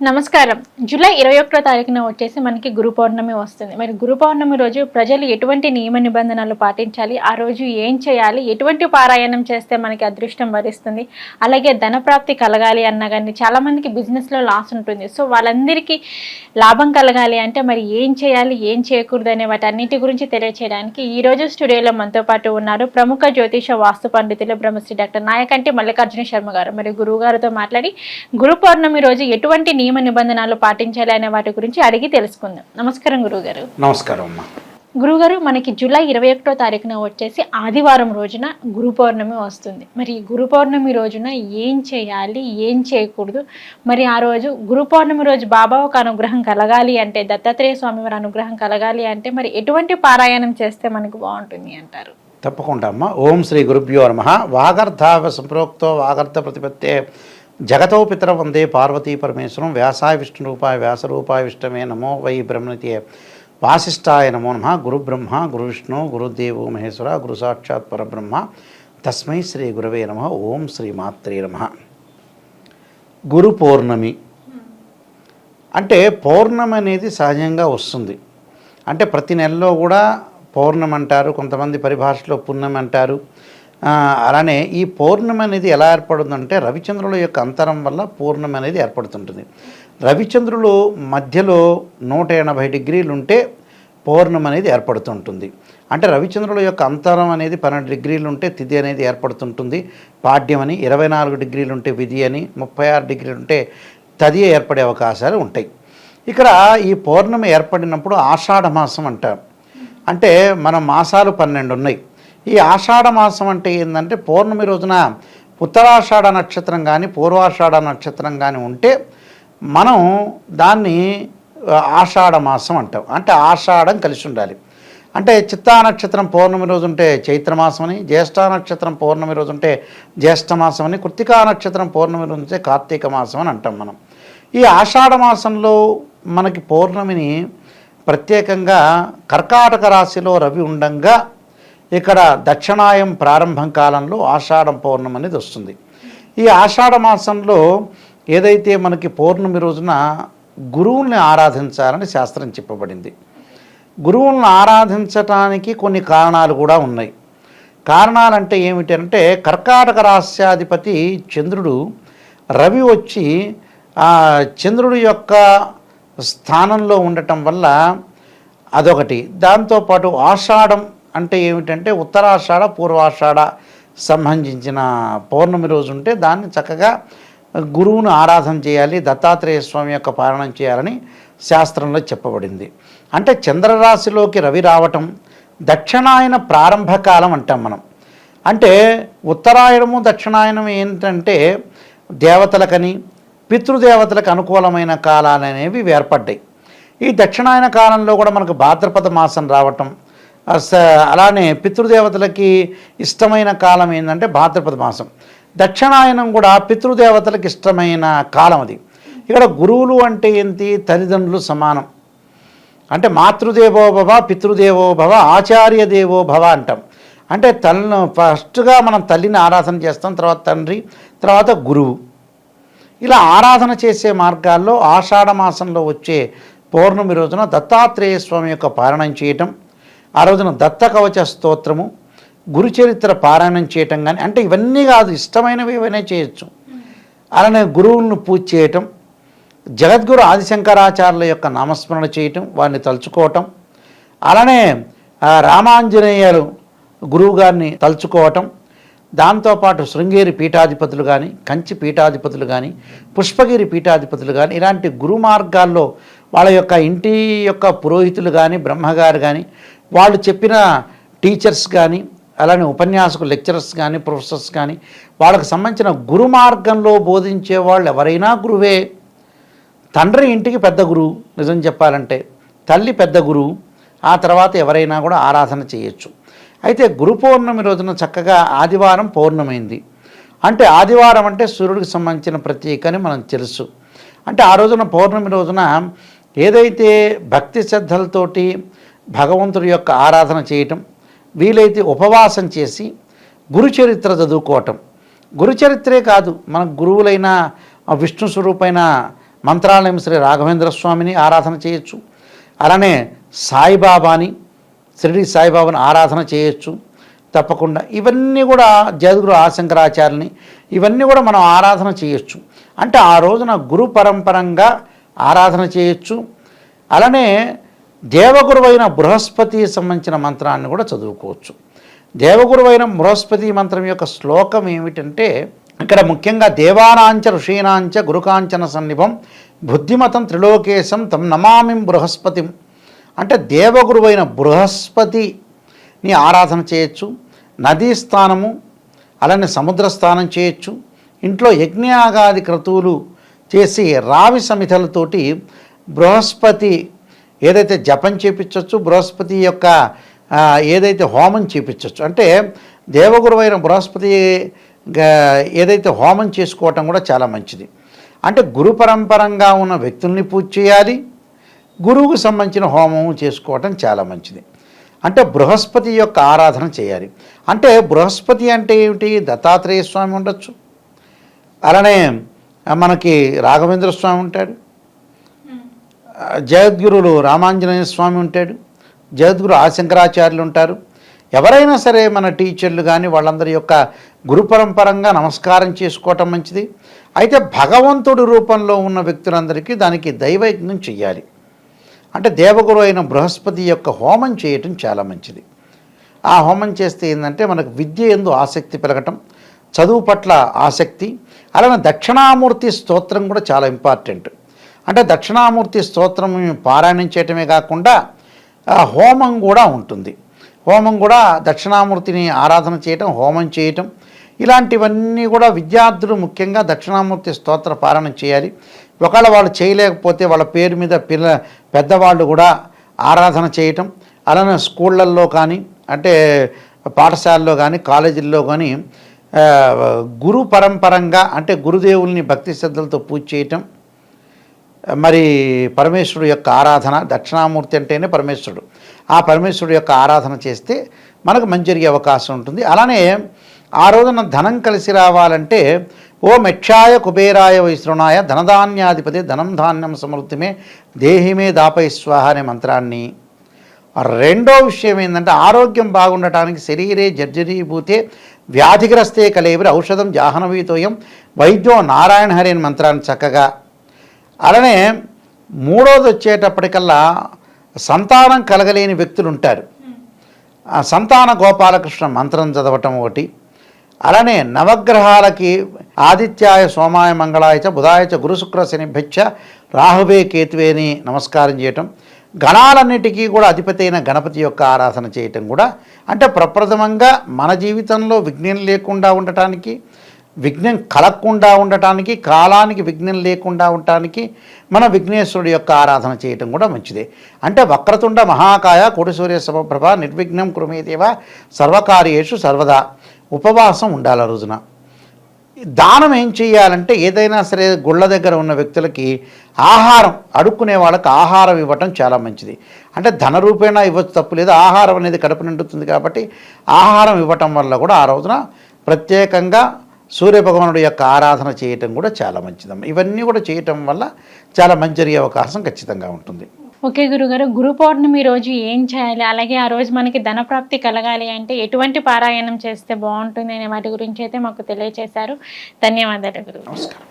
నమస్కారం. జూలై ఇరవై ఒకటో తారీఖున వచ్చేసి మనకి గురు పౌర్ణమి వస్తుంది. మరి గురు పౌర్ణమి రోజు ప్రజలు ఎటువంటి నియమ నిబంధనలు పాటించాలి? ఆ రోజు ఏం చేయాలి? ఎటువంటి పారాయణం చేస్తే మనకి అదృష్టం వరిస్తుంది? అలాగే ధనప్రాప్తి కలగాలి అన్నా కానీ చాలా మందికి బిజినెస్లో లాస్ ఉంటుంది. సో వాళ్ళందరికీ లాభం కలగాలి అంటే మరి ఏం చేయాలి? ఏం చేయకూడదు అనే వాటన్నిటి గురించి తెలియచేయడానికి ఈ రోజు స్టూడియోలో మనతో పాటు ఉన్నారు ప్రముఖ జ్యోతిష వాస్తు పండితులు బ్రహ్మశ్రీ డాక్టర్ నాయకంటి మల్లికార్జున శర్మ గారు. మరి గురువు గారితో మాట్లాడి గురు పౌర్ణమి రోజు ఎటువంటి నియమ నిబంధనలు పాటించాలి అనే వాటి గురించి అడిగి తెలుసుకుందాం. నమస్కారం గురువుగారు. నమస్కారం అమ్మా. గురుగారు మనకి జూలై ఇరవై ఒకటో తారీఖున వచ్చేసి ఆదివారం రోజున గురు పౌర్ణమి వస్తుంది. మరి గురు పౌర్ణమి రోజున ఏం చేయాలి ఏం చేయకూడదు? మరి ఆ రోజు గురు పౌర్ణమి రోజు బాబా ఒక అనుగ్రహం కలగాలి అంటే దత్తాత్రేయ స్వామి వారి అనుగ్రహం కలగాలి అంటే మరి ఎటువంటి పారాయణం చేస్తే మనకు బాగుంటుంది అంటారు? తప్పకుండా అమ్మా. ఓం శ్రీ గురుభ్యో నమ. వాగర్థావ సంప్రోక్తో వాగర్థ ప్రతిపత్తే జగతో పితర వందే పార్వతీ పరమేశ్వరం వ్యాసాయ వ్యాస వ్యాసరూపాయ విష్ణమే నమో వై బ్రహ్మనితే వాసిష్టాయ నమో నమ. గురు బ్రహ్మ గురు విష్ణు గురుదేవు మహేశ్వర గురు సాక్షాత్ పరబ్రహ్మ. తస్మై శ్రీ గురవే నమ. ఓం శ్రీ మాత్రే నమ. గురు పౌర్ణమి. అంటే పౌర్ణమి అనేది సహజంగా వస్తుంది. అంటే ప్రతి నెలలో కూడా పౌర్ణమి అంటారు కొంతమంది పరిభాషలో పుణ్యం అంటారు అలానే ఈ పౌర్ణమి అనేది ఎలా ఏర్పడుతుందంటే రవిచంద్రుల యొక్క అంతరం వల్ల పౌర్ణమి అనేది ఏర్పడుతుంటుంది. రవిచంద్రులు మధ్యలో నూట ఎనభై డిగ్రీలు ఉంటే పౌర్ణమి అనేది ఏర్పడుతుంటుంది. అంటే రవిచంద్రుల యొక్క అంతరం అనేది పన్నెండు డిగ్రీలు ఉంటే తిథి అనేది ఏర్పడుతుంటుంది. పాడ్యం అని ఇరవై నాలుగు డిగ్రీలు ఉంటే విధి అని ముప్పై ఆరు డిగ్రీలు ఉంటే తది ఏర్పడే అవకాశాలు ఉంటాయి. ఇక్కడ ఈ పౌర్ణమి ఏర్పడినప్పుడు ఆషాఢ మాసం అంటారు. అంటే మన మాసాలు పన్నెండు ఉన్నాయి. ఈ ఆషాఢ మాసం అంటే ఏంటంటే పౌర్ణమి రోజున ఉత్తరాషాఢ నక్షత్రం కానీ పూర్వాషాఢ నక్షత్రం కానీ ఉంటే మనం దాన్ని ఆషాఢ మాసం అంటాం. అంటే ఆషాఢం కలిసి ఉండాలి. అంటే చిత్తా నక్షత్రం పౌర్ణమి రోజు ఉంటే చైత్రమాసం అని జ్యేష్ఠ నక్షత్రం పౌర్ణమి రోజు ఉంటే జ్యేష్ఠ అని కృత్తికా నక్షత్రం పౌర్ణమి రోజు ఉంటే కార్తీక మాసం అని అంటాం మనం. ఈ ఆషాఢ మాసంలో మనకి పౌర్ణమిని ప్రత్యేకంగా కర్కాటక రాశిలో రవి ఉండంగా ఇక్కడ దక్షిణాయం ప్రారంభం కాలంలో ఆషాఢం పౌర్ణమి అనేది వస్తుంది. ఈ ఆషాఢ మాసంలో ఏదైతే మనకి పౌర్ణమి రోజున గురువుల్ని ఆరాధించాలని శాస్త్రం చెప్పబడింది. గురువులను ఆరాధించటానికి కొన్ని కారణాలు కూడా ఉన్నాయి. కారణాలంటే ఏమిటంటే కర్కాటక రాస్యాధిపతి చంద్రుడు రవి వచ్చి చంద్రుడు చంద్రుడి యొక్క స్థానంలో ఉండటం వల్ల అదొకటి. దాంతోపాటు ఆషాఢం అంటే ఏమిటంటే ఉత్తరాషాఢ పూర్వాషాఢ సంబంధించిన పౌర్ణమి రోజు ఉంటే దాన్ని చక్కగా గురువును ఆరాధన చేయాలి దత్తాత్రేయ స్వామి యొక్క పాలనం చేయాలని శాస్త్రంలో చెప్పబడింది. అంటే చంద్రరాశిలోకి రవి రావటం దక్షిణాయన ప్రారంభ కాలం అంటాం మనం. అంటే ఉత్తరాయణము దక్షిణాయనం ఏంటంటే దేవతలకని పితృదేవతలకు అనుకూలమైన కాలాలు అనేవి ఏర్పడ్డాయి. ఈ దక్షిణాయన కాలంలో కూడా మనకు భాద్రపద మాసం రావటం అలానే పితృదేవతలకి ఇష్టమైన కాలం ఏంటంటే భాద్రపద మాసం. దక్షిణాయనం కూడా పితృదేవతలకు ఇష్టమైన కాలం అది. ఇక్కడ గురువులు అంటే ఏంటి? తల్లిదండ్రులు సమానం. అంటే మాతృదేవో భవ పితృదేవో భవ ఆచార్య దేవోభవ అంటాం. అంటే తల్లిని ఫస్ట్గా మనం తల్లిని ఆరాధన చేస్తాం తర్వాత తండ్రి తర్వాత గురువు. ఇలా ఆరాధన చేసే మార్గాల్లో ఆషాఢ మాసంలో వచ్చే పౌర్ణమి రోజున దత్తాత్రేయ స్వామి యొక్క పారాయణం చేయటం ఆ రోజున దత్త కవచ స్తోత్రము గురుచరిత్ర పారాయణం చేయటం కానీ అంటే ఇవన్నీ కాదు ఇష్టమైనవి ఏవైనా చేయొచ్చు. అలానే గురువులను పూజ చేయటం జగద్గురు ఆదిశంకరాచార్యుల యొక్క నామస్మరణ చేయటం వారిని తలుచుకోవటం అలానే రామాంజనేయులు గురువు గారిని తలుచుకోవటం దాంతోపాటు శృంగేరి పీఠాధిపతులు కానీ కంచి పీఠాధిపతులు కానీ పుష్పగిరి పీఠాధిపతులు కానీ ఇలాంటి గురు మార్గాల్లో వాళ్ళ యొక్క ఇంటి యొక్క పురోహితులు కానీ బ్రహ్మగారు కానీ వాళ్ళు చెప్పిన టీచర్స్ కానీ అలానే ఉపన్యాసకులు లెక్చరర్స్ కానీ ప్రొఫెసర్స్ కానీ వాళ్ళకి సంబంధించిన గురు మార్గంలో బోధించే వాళ్ళు ఎవరైనా గురువే. తండ్రి ఇంటికి పెద్ద గురువు నిజం చెప్పాలంటే తల్లి పెద్ద గురువు ఆ తర్వాత ఎవరైనా కూడా ఆరాధన చేయొచ్చు. అయితే గురు పౌర్ణమి రోజున చక్కగా ఆదివారం పౌర్ణమైంది. అంటే ఆదివారం అంటే సూర్యుడికి సంబంధించిన ప్రతీక అని మనం తెలుసు. అంటే ఆ రోజున పౌర్ణమి రోజున ఏదైతే భక్తి శ్రద్ధలతోటి భగవంతుడి యొక్క ఆరాధన చేయటం వీలైతే ఉపవాసం చేసి గురుచరిత్ర చదువుకోవటం. గురుచరిత్రే కాదు మన గురువులైన విష్ణు స్వరూపైన మంత్రాలయం శ్రీ రాఘవేంద్ర స్వామిని ఆరాధన చేయొచ్చు. అలానే సాయిబాబాని షిరిడి సాయిబాబాని ఆరాధన చేయొచ్చు. తప్పకుండా ఇవన్నీ కూడా జగద్గురు ఆశంకరాచార్యుని ఇవన్నీ కూడా మనం ఆరాధన చేయొచ్చు. అంటే ఆ రోజున గురు పరంపరంగా ఆరాధన చేయొచ్చు. అలానే దేవగురువైన బృహస్పతి సంబంధించిన మంత్రాన్ని కూడా చదువుకోవచ్చు. దేవగురువైన బృహస్పతి మంత్రం యొక్క శ్లోకం ఏమిటంటే ఇక్కడ ముఖ్యంగా దేవానాంచ ఋషీనాంచ గురుకాంచన సన్నిభం బుద్ధిమతం త్రిలోకేశం తం నమామిం బృహస్పతిం. అంటే దేవగురువైన బృహస్పతిని ఆరాధన చేయొచ్చు నదీ స్థానము అలానే సముద్ర స్థానం చేయొచ్చు ఇంట్లో యజ్ఞయాగాది క్రతువులు చేసి రావి సమితలతోటి బృహస్పతి ఏదైతే జపం చేపించవచ్చు బృహస్పతి యొక్క ఏదైతే హోమం చేపించవచ్చు అంటే దేవగురువైన బృహస్పతి ఏదైతే హోమం చేసుకోవటం కూడా చాలా మంచిది. అంటే గురు పరంపరంగా ఉన్న వ్యక్తుల్ని పూజ చేయాలి గురువుకు సంబంధించిన హోమం చేసుకోవటం చాలా మంచిది. అంటే బృహస్పతి యొక్క ఆరాధన చేయాలి. అంటే బృహస్పతి అంటే ఏమిటి? దత్తాత్రేయ స్వామి ఉండొచ్చు. అలానే మనకి రాఘవేంద్ర స్వామి ఉంటాడు. జగద్గురులు రామాంజనేయ స్వామి ఉంటాడు జగద్గురు ఆశంకరాచార్యులు ఉంటారు. ఎవరైనా సరే మన టీచర్లు కానీ వాళ్ళందరి యొక్క గురు పరంపరంగా నమస్కారం చేసుకోవటం మంచిది. అయితే భగవంతుడి రూపంలో ఉన్న వ్యక్తులందరికీ దానికి దైవయజ్ఞం చెయ్యాలి. అంటే దేవగురు అయిన బృహస్పతి యొక్క హోమం చేయటం చాలా మంచిది. ఆ హోమం చేస్తే ఏంటంటే మనకు విద్య ఎందు ఆసక్తి పెరగటం చదువు పట్ల ఆసక్తి అలానే దక్షిణామూర్తి స్తోత్రం కూడా చాలా ఇంపార్టెంట్. అంటే దక్షిణామూర్తి స్తోత్రం పారాయణం చేయటమే కాకుండా హోమం కూడా ఉంటుంది. హోమం కూడా దక్షిణామూర్తిని ఆరాధన చేయటం హోమం చేయటం. ఇలాంటివన్నీ కూడా విద్యార్థులు ముఖ్యంగా దక్షిణామూర్తి స్తోత్ర పారాయణం చేయాలి. ఒకవేళ వాళ్ళు చేయలేకపోతే వాళ్ళ పేరు మీద పిల్ల పెద్దవాళ్ళు కూడా ఆరాధన చేయటం. అలానే స్కూళ్ళల్లో కానీ అంటే పాఠశాలలో కానీ కాలేజీల్లో కానీ గురు పరంపరంగా అంటే గురుదేవుల్ని భక్తి శ్రద్ధలతో పూజ చేయటం. మరి పరమేశ్వరుడు యొక్క ఆరాధన దక్షిణామూర్తి అంటేనే పరమేశ్వరుడు. ఆ పరమేశ్వరుడు యొక్క ఆరాధన చేస్తే మనకు మంచి జరిగే అవకాశం ఉంటుంది. అలానే ఆ రోజున ధనం కలిసి రావాలంటే ఓ మెక్షాయ కుబేరాయ వైశ్రుణాయ ధనధాన్యాధిపతి ధనం ధాన్యం సమృద్ధిమే దేహిమే దాపై స్వాహ అనే మంత్రాన్ని. రెండో విషయం ఏంటంటే ఆరోగ్యం బాగుండటానికి శరీరే జర్జరీభూతే వ్యాధిగ్రస్తే కలేవిరి ఔషధం జాహ్నవీతోయం వైద్యో నారాయణ హరి అనే మంత్రాన్ని చక్కగా అలానే మూడోది వచ్చేటప్పటికల్లా సంతానం కలగలేని వ్యక్తులు ఉంటారు సంతాన గోపాలకృష్ణ మంత్రం చదవటం ఒకటి అలానే నవగ్రహాలకి ఆదిత్యాయ సోమాయ మంగళాయ బుధాయచ గురుశుక్ర చ గురు శనిభ్యచ్చ రాహువే కేతువేని నమస్కారం చేయటం గణాలన్నిటికీ కూడా అధిపతి అయిన గణపతి యొక్క ఆరాధన చేయటం కూడా అంటే ప్రప్రథమంగా మన జీవితంలో విఘ్నం లేకుండా ఉండటానికి విఘ్నం కలగకుండా ఉండటానికి కాలానికి విఘ్నం లేకుండా ఉండటానికి మన విఘ్నేశ్వరుడు యొక్క ఆరాధన చేయటం కూడా మంచిదే. అంటే వక్రతుండ మహాకాయ కోటిసూర్య సమప్రభ నిర్విఘ్నం కృమేదేవ సర్వకార్యేషు సర్వదా ఉపవాసం ఉండాలి ఆ రోజున. దానం ఏం చేయాలంటే ఏదైనా సరే గుళ్ళ దగ్గర ఉన్న వ్యక్తులకి ఆహారం అడుక్కునే వాళ్ళకి ఆహారం ఇవ్వటం చాలా మంచిది. అంటే ధన రూపేణా ఇవ్వచ్చు తప్పు లేదు ఆహారం అనేది కడుపు నిండుతుంది కాబట్టి ఆహారం ఇవ్వటం వల్ల కూడా ఆ రోజున ప్రత్యేకంగా సూర్యభగవానుడి యొక్క ఆరాధన చేయటం కూడా చాలా మంచిదమ్మ. ఇవన్నీ కూడా చేయటం వల్ల చాలా మంచి జరిగే అవకాశం ఖచ్చితంగా ఉంటుంది. ఓకే గురుగారు గురు పౌర్ణమి రోజు ఏం చేయాలి? అలాగే ఆ రోజు మనకి ధనప్రాప్తి కలగాలి అంటే ఎటువంటి పారాయణం చేస్తే బాగుంటుంది అనే వాటి గురించి అయితే మాకు తెలియచేశారు. ధన్యవాదాలు గురువు నమస్కారం.